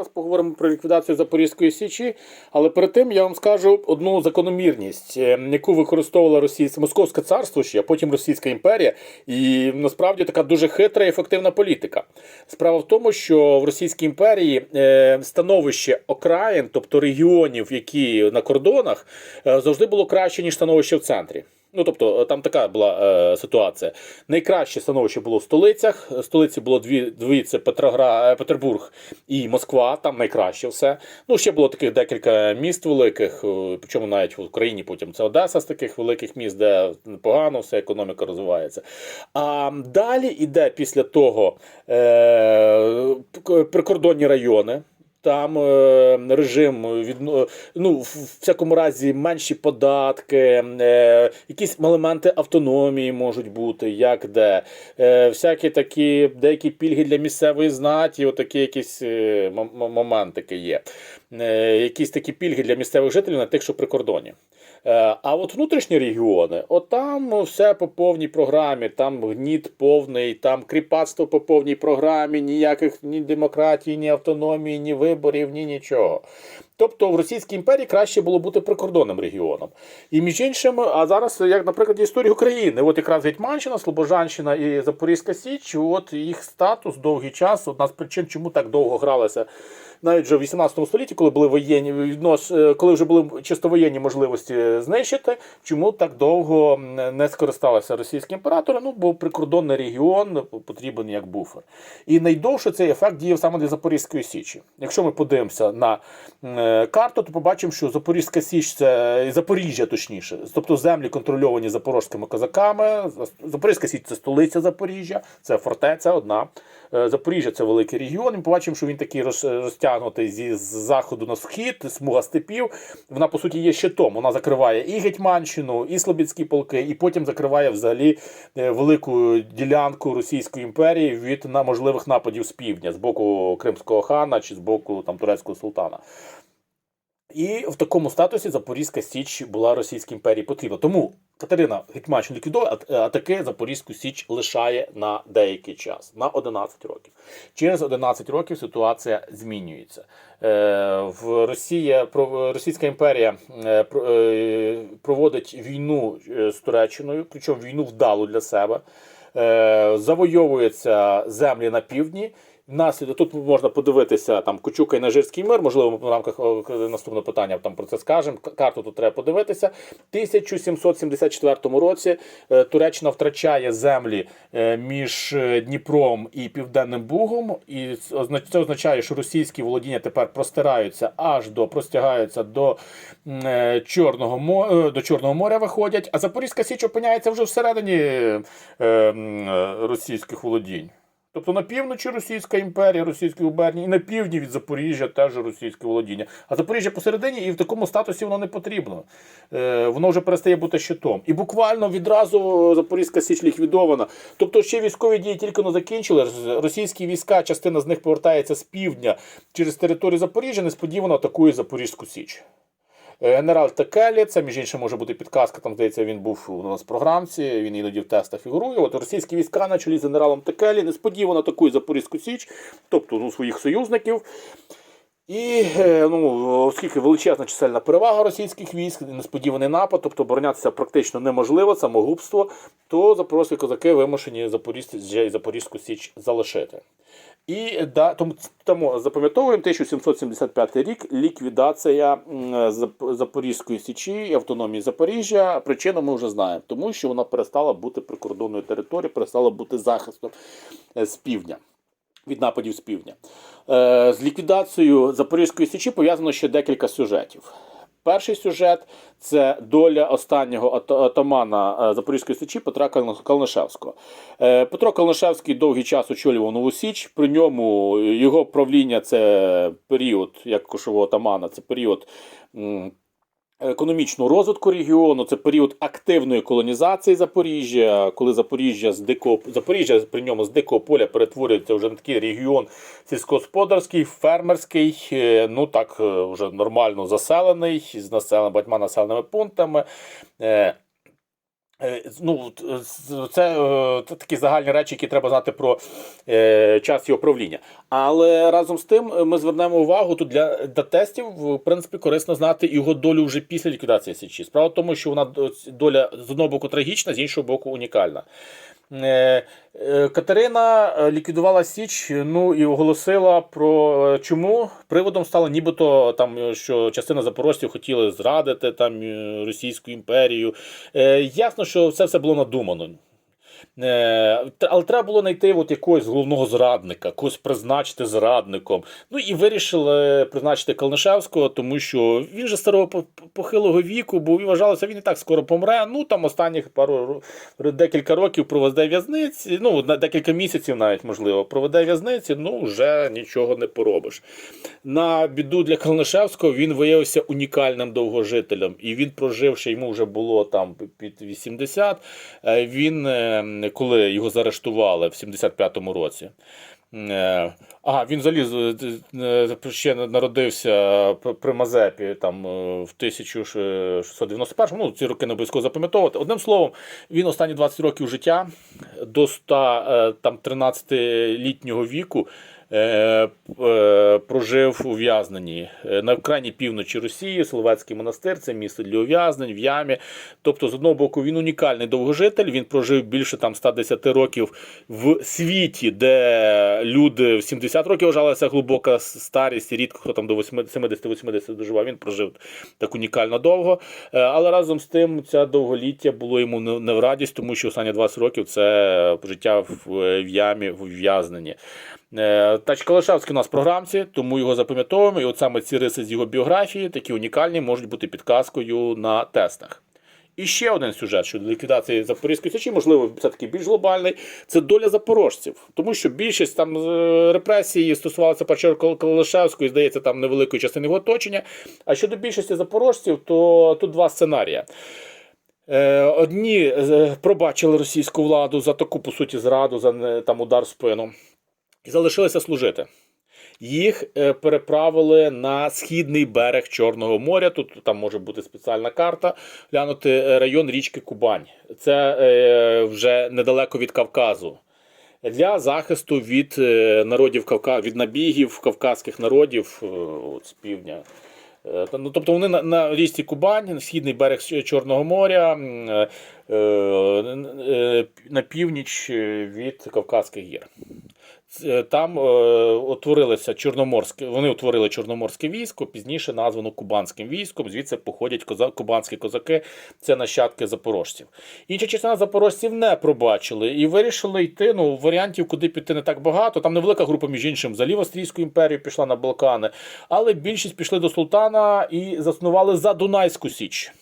Зараз поговоримо про ліквідацію Запорізької січі, але перед тим я вам скажу одну закономірність, е, яку використовувала Російське Московське царство ще, а потім Російська імперія, і насправді така дуже хитра і ефективна політика. Справа в тому, що в Російській імперії е, становище окраїн, тобто регіонів, які на кордонах, е, завжди було краще ніж становище в центрі. Ну, тобто, там така була е, ситуація. Найкраще становище було в столицях. Столиці було дві, дві це Петрогра, е, Петербург і Москва, там найкраще все. Ну, ще було таких декілька міст великих, е, причому навіть в Україні потім це Одеса з таких великих міст, де непогано все, економіка розвивається. А далі йде після того е, прикордонні райони. Там е, режим від ну, в всякому разі менші податки, е, якісь елементи автономії можуть бути, як де. Е, всякі такі деякі пільги для місцевої знаті, отакі якісь е, моментики є. Е, якісь такі пільги для місцевих жителів на тих, що при кордоні. Е, А от внутрішні регіони, от там все по повній програмі, там гніт повний, там кріпацтво по повній програмі, ніяких ні демократії, ні автономії, ні виборів, ні нічого. Тобто в Російській імперії краще було бути прикордонним регіоном. І між іншим, а зараз, як, наприклад, історії України, от якраз Гетьманщина, Слобожанщина і Запорізька Січ, от їх статус довгий час, одна з причин, чому так довго гралася навіть вже в 18 столітті, коли були воєнні віднос, е, коли вже були чисто воєнні можливості знищити, чому так довго не скористалися російські імператори? Ну, бо прикордонний регіон потрібен як буфер. І найдовше цей ефект діяв саме для Запорізької Січі. Якщо ми подивимося на е, карту, то побачимо, що Запорізька Січ це Запоріжжя, точніше, тобто землі контрольовані запорозькими козаками. Запорізька Січ це столиця Запоріжжя, це фортеця одна. Е, Запоріжжя це великий регіон. Ми побачимо, що він такий розтягнутий зі заходу на схід, смуга степів. Вона по суті є щитом. Вона закриває і Гетьманщину, і Слобідські полки, і потім закриває взагалі е, велику ділянку Російської імперії від можливих нападів з півдня, з боку Кримського хана чи з боку там турецького султана. І в такому статусі Запорізька Січ була Російській імперії потрібна. Тому Катерина Гетьманщину ліквідує, а- а таки Запорізьку Січ лишає на деякий час, на 11 років. Через 11 років ситуація змінюється. Е, в Росія, Російська імперія е, про- е, проводить війну е, з Туреччиною, причому війну вдалу для себе. Е, Завойовуються землі на півдні. Внаслідок тут можна подивитися там Кучука і Нажирський мир. Можливо, в рамках наступного питання там про це скажемо. Карту тут треба подивитися. В 1774 році е, Туреччина втрачає землі е, між е, Дніпром і Південним Бугом, і це означає, що російські володіння тепер простираються аж до простягаються до е, Чорного моря, до Чорного моря виходять. А Запорізька Січ опиняється вже всередині е, е, російських володінь. Тобто на півночі Російська імперія, Російські губернії, і на півдні від Запоріжжя теж російське володіння. А Запоріжжя посередині, і в такому статусі воно не потрібно. Е, воно вже перестає бути щитом. І буквально відразу Запорізька Січ ліквідована. Тобто ще військові дії тільки не закінчили. Російські війська, частина з них повертається з півдня через територію Запоріжжя, несподівано атакує Запорізьку Січ. Е, Генерал Текелі, це між іншим може бути підказка. Там здається, він був у нас в програмці. Він іноді в тестах фігурує. От російські війська на чолі з генералом Текелі несподівано атакують Запорізьку Січ, тобто ну, своїх союзників. І е, ну, оскільки величезна чисельна перевага російських військ, несподіваний напад, тобто оборонятися практично неможливо, самогубство, то запорозькі козаки вимушені Запоріжжя і Запорізьку Січ залишити. І да, тому, тому запам'ятовуємо 1775 рік ліквідація Запорізької січі і автономії Запоріжжя. Причину ми вже знаємо, тому що вона перестала бути прикордонною територією, перестала бути захистом е, з півдня. Від нападів з півдня. Е, з ліквідацією Запорізької січі пов'язано ще декілька сюжетів. Перший сюжет це доля останнього атамана е, Запорізької січі Петра Калнишевського. Е, Петро Калнишевський довгий час очолював Нову Січ. При ньому його правління це період, як кошового атамана, це період. Економічного розвитку регіону це період активної колонізації Запоріжжя, коли Запоріжжя з дикого Запоріжжя при ньому з дикого поля перетворюється вже на такий регіон сільськогосподарський, фермерський, е, ну так е, вже нормально заселений з населеним багатьма населеними пунктами. Е, Ну, е, е, це такі загальні речі, які треба знати про час його правління. Але разом з тим ми звернемо увагу тут для, для тестів, в принципі, корисно знати його долю вже після ліквідації Січі. Справа в тому, що вона доля з одного боку трагічна, з іншого боку унікальна. Е, е, Катерина е, ліквідувала Січ, ну і оголосила про чому приводом стало нібито там, що частина запорожців хотіли зрадити там Російську імперію. Ясно, що це все було надумано. Е, Але треба було знайти от якогось головного зрадника, когось призначити зрадником. Ну і вирішили призначити Калнишевського, тому що він же старого похилого віку, бо вважалося, він і так скоро помре. Ну там останніх пару декілька років проведе в'язниці, ну на декілька місяців навіть можливо, проведе в'язниці, ну вже нічого не поробиш. На біду для Калнишевського він виявився унікальним довгожителем, і він проживши, йому вже було там під 80, е, він, е, коли його заарештували в 75-му році. А, Ага, він заліз е, е, ще народився при Мазепі там е, в 1691 ну ці роки не обов'язково запам'ятовувати. Одним словом, він останні 20 років життя до 100, е, там 13-літнього віку е, е, прожив у в'язненні Е, на крайній півночі Росії, Соловецький монастир, це місце для ув'язнень, в ямі. Тобто, з одного боку, він унікальний довгожитель, він прожив більше там 110 років в світі, де люди в 70 років вважалася глибока старість, рідко хто там до 70-80 доживав, він прожив так унікально довго. Е, Але разом з тим, ця довголіття було йому не в радість, тому що останні 20 років це життя в ямі, в ув'язненні. Е, Тач Калашевський у нас в програмці, тому його запам'ятовуємо. І от саме ці риси з його біографії, такі унікальні, можуть бути підказкою на тестах. І ще один сюжет щодо ліквідації Запорізької сечі, можливо, все-таки більш глобальний, це доля запорожців. Тому що більшість там е, репресій стосувалася Калашевської, здається, там невеликої частини його оточення. А щодо більшості запорожців, то тут два сценарії. Е, Одні пробачили російську владу за таку, по суті, зраду, за там удар в спину, залишилися служити. Їх е, переправили на східний берег Чорного моря. Тут там може бути спеціальна карта. Глянути е, район річки Кубань. Це е, вже недалеко від Кавказу. Для захисту від народів Кавка... від набігів кавказьких народів от, з півдня. Ну, тобто вони на, на річці Кубань, східний берег Чорного моря, е, е, на північ від Кавказьких гір. Ц- Там е, утворилися чорноморське, вони утворили чорноморське військо, пізніше названо кубанським військом. Звідси походять коза, кубанські козаки, це нащадки запорожців. Інша частина запорожців не пробачили і вирішили йти. Ну, варіантів, куди піти, не так багато. Там невелика група, між іншим, залів Австрійську імперію пішла на Балкани, але більшість пішли до султана і заснували за Дунайську Січ.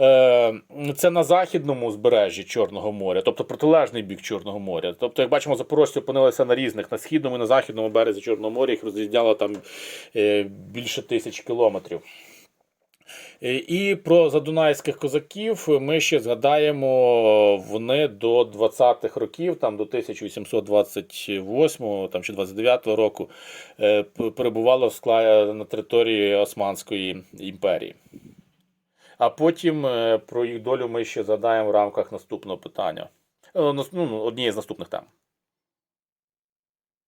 Е, Це на західному узбережжі Чорного моря, тобто протилежний бік Чорного моря. Тобто, як бачимо, запорожці опинилися на різних на східному і на західному березі Чорного моря, їх розрізняло там е, більше тисяч кілометрів. Е, І про задунайських козаків ми ще згадаємо вони до 20-х років, там до 1828 там, чи 29 року перебували на території Османської імперії. А потім е, про їх долю ми ще задаємо в рамках наступного питання. Е, Ну, однієї з наступних тем.